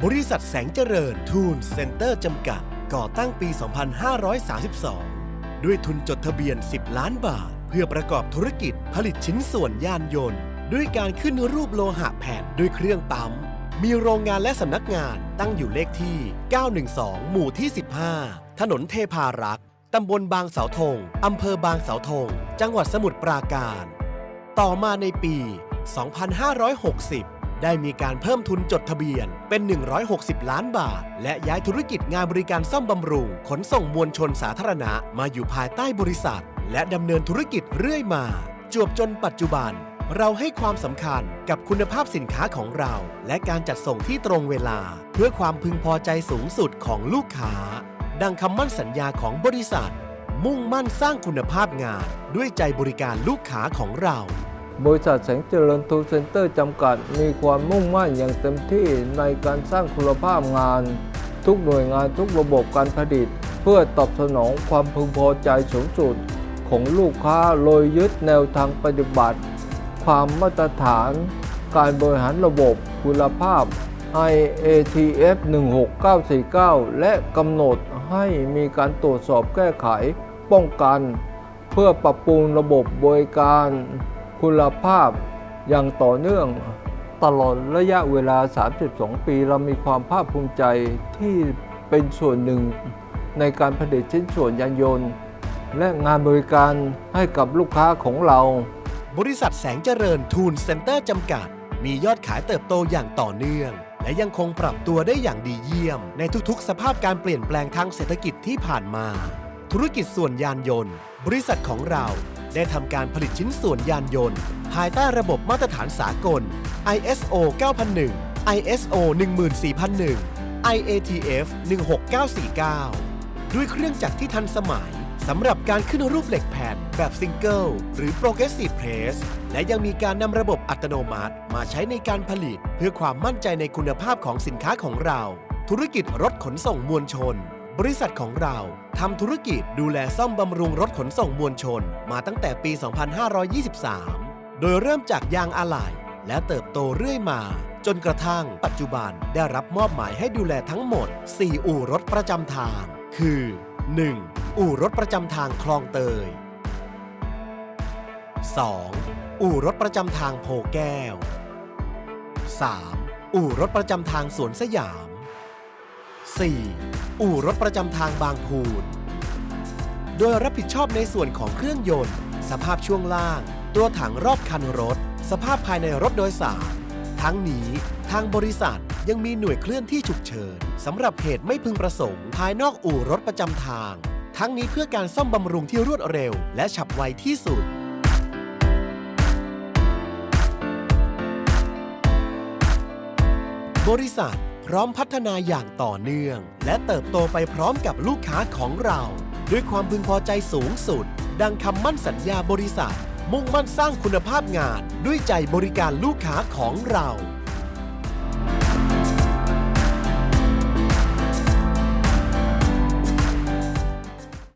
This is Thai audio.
บริษัทแสงเจริญทูนเซ็นเตอร์จำกัด ก่อตั้งปี 2532 ด้วยทุนจดทะเบียน 10 ล้านบาท เพื่อประกอบธุรกิจผลิตชิ้นส่วนยานยนต์ ด้วยการขึ้นรูปโลหะแผ่นด้วยเครื่องปั๊ม มีโรงงานและสำนักงานตั้งอยู่เลขที่ 912 หมู่ที่ 15 ถนนเทพารักษ์ตำบลบางเสาธง อำเภอบางเสาธง จังหวัดสมุทรปราการ ต่อมาในปี 2560 ได้มีการเพิ่มทุนจดทะเบียนเป็น 160 ล้านบาท และย้ายธุรกิจงานบริการซ่อมบำรุง ขนส่งมวลชนสาธารณะมาอยู่ภายใต้บริษัท และดำเนินธุรกิจเรื่อยมา จวบจนปัจจุบัน เราให้ความสำคัญกับคุณภาพสินค้าของเรา และการจัดส่งที่ตรงเวลา เพื่อความพึงพอใจสูงสุดของลูกค้า ดังคำมั่นสัญญาของบริษัท มุ่งมั่นสร้างคุณภาพงานด้วยใจบริการลูกค้าของเรา บริษัทแสงเจริญทูเซ็นเตอร์จำกัด มีความมุ่งมั่นอย่างเต็มที่ในการสร้างคุณภาพงาน ทุกหน่วยงานทุกระบบการผลิต เพื่อตอบสนองความพึงพอใจสูงสุด ของลูกค้าโดยยึดแนวทางปฏิบัติ ความมาตรฐาน การบริหารระบบคุณภาพ IATF 16949 และกำหนดให้มีการตรวจสอบแก้ไขป้องกัน เพื่อปรับปรุงระบบบริการ คุณภาพอย่างต่อเนื่องตลอดระยะเวลา 32 ปี เรามีความภาคภูมิใจที่เป็นส่วนหนึ่งในการผลิตชิ้นส่วนยานยนต์ และงานบริการให้กับลูกค้าของเรา บริษัทแสงเจริญทูนเซ็นเตอร์จำกัด มียอดขายเติบโตอย่างต่อเนื่อง และยังคงปรับตัวได้อย่างดีเยี่ยม ในทุกๆ สภาพการเปลี่ยนแปลงทางเศรษฐกิจที่ผ่านมา ธุรกิจส่วนยานยนต์ บริษัทของเรา ได้ทำการผลิตชิ้นส่วนยานยนต์ ภายใต้ระบบมาตรฐานสากล ISO 9001 ISO 14001 IATF 16949 ด้วยเครื่องจักรที่ทันสมัยสำหรับการขึ้นรูปเหล็กแผ่นแบบซิงเกิลหรือ Progressive Press และยังมีการนำระบบอัตโนมัติมาใช้ในการผลิต เพื่อความมั่นใจในคุณภาพของสินค้าของเรา ธุรกิจรถขนส่งมวลชน บริษัทของเราทำธุรกิจดูแลซ่อมบำรุงรถขนส่งมวลชนมาตั้งแต่ปี 2523 โดยเริ่มจากยางอะไหล่และเติบโตเรื่อยมา จนกระทั่งปัจจุบันได้รับมอบหมายให้ดูแลทั้งหมด 4 อู่รถประจำทาง คือ 1. อู่รถประจำทางคลองเตย 2. อู่รถประจำทางโพแก้ว 3. อู่รถประจำทางสวนสยาม 4. อู่รถประจำทางบางพูน โดยรับผิดชอบในส่วนของเครื่องยนต์ สภาพช่วงล่าง ตัวถังรอบคันรถ สภาพภายในรถโดยสาร ทั้งนี้ทางบริษัทยังมีหน่วยเคลื่อนที่ฉุกเฉินสำหรับเหตุไม่พึงประสงค์ ภายนอกอู่รถประจำทาง ทั้งนี้เพื่อการซ่อมบำรุงที่รวดเร็ว และฉับไวที่สุด บริษัท พร้อมพัฒนาอย่างต่อเนื่อง และเติบโตไปพร้อมกับลูกค้าของเรา ด้วยความพึงพอใจสูงสุด ดังคำมั่นสัญญาบริษัท มุ่งมั่นสร้างคุณภาพงานด้วยใจบริการลูกค้าของเรา